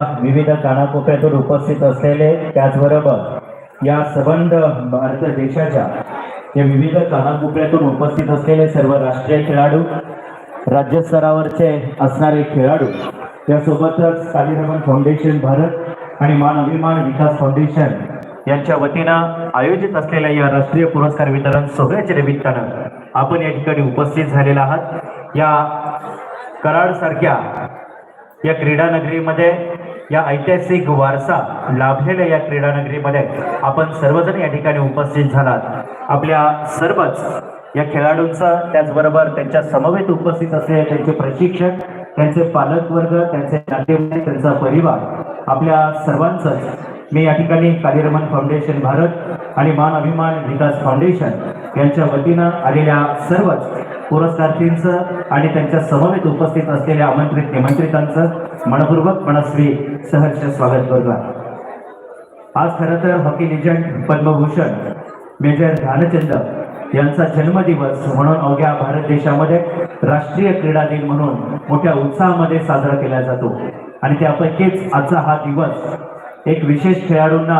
विविध कानाकोपऱ्यातून उपस्थित असलेले त्याचबरोबर या सबंध भारत देशाच्या या विविध कानाकोपऱ्यातून उपस्थित असलेले सर्व राष्ट्रीय खेळाडू राज्यस्तरावरचे असणारे खेळाडू त्यासोबतच कालीरमण फाउंडेशन भारत आणि मान अभिमान विकास फाउंडेशन यांच्या वतीनं आयोजित असलेल्या या राष्ट्रीय पुरस्कार वितरण सोहळ्याच्या निमित्तानं आपण या ठिकाणी उपस्थित झालेला आहात. या कराड सारख्या या क्रीडा नगरीमध्ये या ऐतिहासिक वारसा लाभलेल्या या क्रीडानगरीमध्ये आपण सर्वजण या ठिकाणी उपस्थित झालात. आपल्या सर्वच या खेळाडूंचा त्याचबरोबर त्यांच्या समवेत उपस्थित असलेले त्यांचे प्रशिक्षक त्यांचे पालक वर्ग त्यांचे नातेवाईक त्यांचा परिवार आपल्या सर्वांचंच मी या ठिकाणी कालीरमण फाउंडेशन भारत आणि मान अभिमान विकास फाउंडेशन यांच्या वतीनं आलेल्या सर्वच पुरस्कार्थींचं आणि त्यांच्या समवेत उपस्थित असलेल्या आमंत्रित निमंत्रितांचं मनपूर्वक मनस्वी सहर्ष स्वागत करतो आज खरं तर hockey legend Padma Bhushan major Dhyan Chand यांचा जन्मदिवस म्हणून अवघ्या भारत देशामध्ये राष्ट्रीय क्रीडा दिन म्हणून मोठ्या उत्साहामध्ये साजरा केला जातो. आणि त्यापैकीच आजचा हा दिवस एक विशेष खेळाडूंना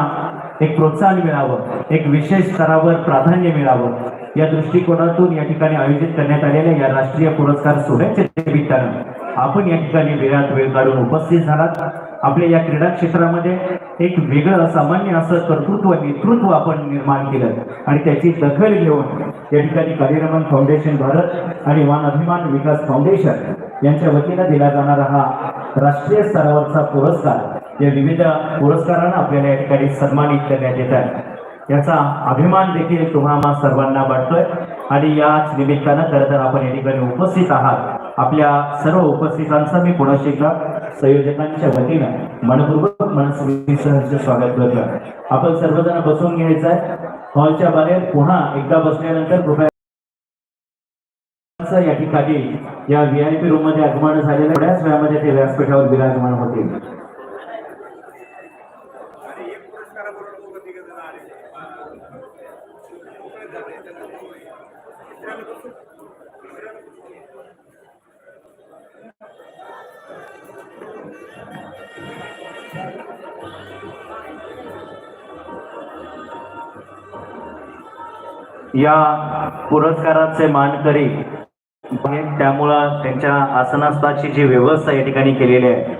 एक प्रोत्साहन मिळावं एक विशेष स्तरावर प्राधान्य मिळावं या दृष्टिकोनातून या ठिकाणी आयोजित करण्यात आलेल्या या राष्ट्रीय पुरस्कार सोहळ्याच्या निमित्तानं आपण या ठिकाणी वेळात वेळ काढून उपस्थित झालात. आपल्या या क्रीडा क्षेत्रामध्ये एक वेगळं असामान्य असं कर्तृत्व नेतृत्व आपण निर्माण केलं. आणि त्याची दखल घेऊन या ठिकाणी कालीरमण फाउंडेशन भारत आणि वान अभिमान विकास फाउंडेशन यांच्या वतीनं दिला जाणारा हा राष्ट्रीय स्तरावरचा पुरस्कार या विविध पुरस्कारांना आपल्याला या ठिकाणी सन्मानित करण्यात येत आहे. याचा अभिमान देखील तुम्हाला सर्वांना वाटतोय. आणि याच निमित्तानं खरं तर आपण या ठिकाणी उपस्थित आहात. आपल्या सर्व उपस्थितांचं मी पुन्हा एकदा संयोजकांच्या वतीनं मनपूर्वक मनस्वी सहर्ष स्वागत करतो. आपण सर्वजण बसून घ्यायचं आहे. हॉलच्या बाहेर पुन्हा एकदा बसल्यानंतर कृपया या ठिकाणी या व्ही आय पी रूममध्ये आगमन झालेल्या बऱ्याच वेळामध्ये ते व्यासपीठावर विराजमान होतील. या पुरस्काराचे मानकरी त्यामुळं त्यांच्या आसनास्थाची जी व्यवस्था या ठिकाणी केलेली आहे.